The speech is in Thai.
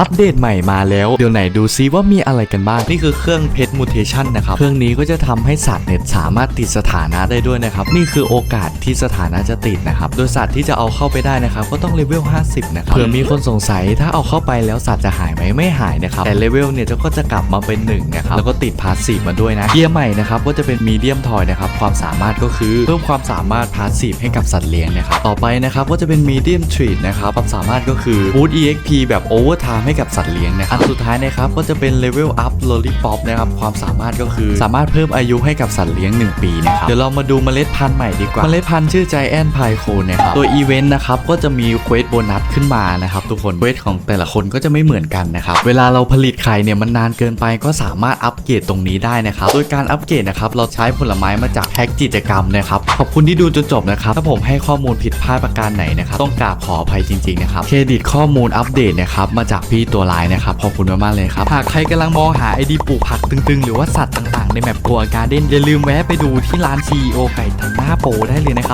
อัปเดตใหม่มาแล้ว เดี๋ยวไหนดูซิว่ามีอะไรกันบ้าง นี่คือเครื่องเพชรมูเทชันนะครับ เครื่องนี้ก็จะทำให้สัตว์เนี่ยสามารถติดสถานะได้ด้วยนะครับ นี่คือโอกาสที่สถานะจะติดนะครับ โดยสัตว์ที่จะเอาเข้าไปได้นะครับ ก็ต้องเลเวล 50 นะครับ เผื่อมีคนสงสัยถ้าเอาเข้าไปแล้วสัตว์จะหายไหมไม่หายนะครับ แต่เลเวลเนี่ยก็จะกลับมาเป็น1นะครับ แล้วก็ติดพาสซีฟมาด้วยนะ เกียร์ใหม่นะครับก็จะเป็นมีเดียมทอยนะครับ ความสามารถก็คือเพิ่มความสามารถพาสซีฟให้กับสัตว์เลี้ยงนะครับ ต่อไปนะครับก็จะเป็นมีเดียมทรีตนะครับ ความสามารถก็คือบูต EXP แบบโอเวอร์ไทม์ให้กับสัตว์เลี้ยงนะครับอันสุดท้ายนะครับก็จะเป็นเลเวลอัพโลลิปอปนะครับความสามารถก็คือสามารถเพิ่มอายุให้กับสัตว์เลี้ยง 1 ปีนะครับเดี๋ยวเรามาดูเมล็ดพันธุ์ใหม่ดีกว่าเมล็ดพันธุ์ชื่อใจแอนพายโคนะครับตัวอีเวนต์นะครับก็จะมีเควสโบนัสขึ้นมานะครับทุกคนเควสของแต่ละคนก็จะไม่เหมือนกันนะครับเวลาเราผลิตไข่เนี่ยมันนานเกินไปก็สามารถอัปเกรดตรงนี้ได้นะครับโดยการอัปเกรดนะครับเราใช้ผลไม้มาจากแพ็กกิจกรรมนะครับขอบคุณที่ดูจนจบนะครับถ้าผมให้ข้อมูลผิดพลาดประการไหนนะครับต้องกราบขออภัยจริงๆนะครับเครดิตข้อมูลอัปเดตนะครับมาจากพี่ตัวลายนะครับขอบคุณมากๆเลยครับหากใครกำลังมองหาไอดีปลูกผักตึงๆ หรือว่าสัตว์ต่างๆ ในแมปกัวการ์เด้นอย่าลืมแวะไปดูที่ร้าน CEO ไก่ทันหน้าโปได้เลยนะครับ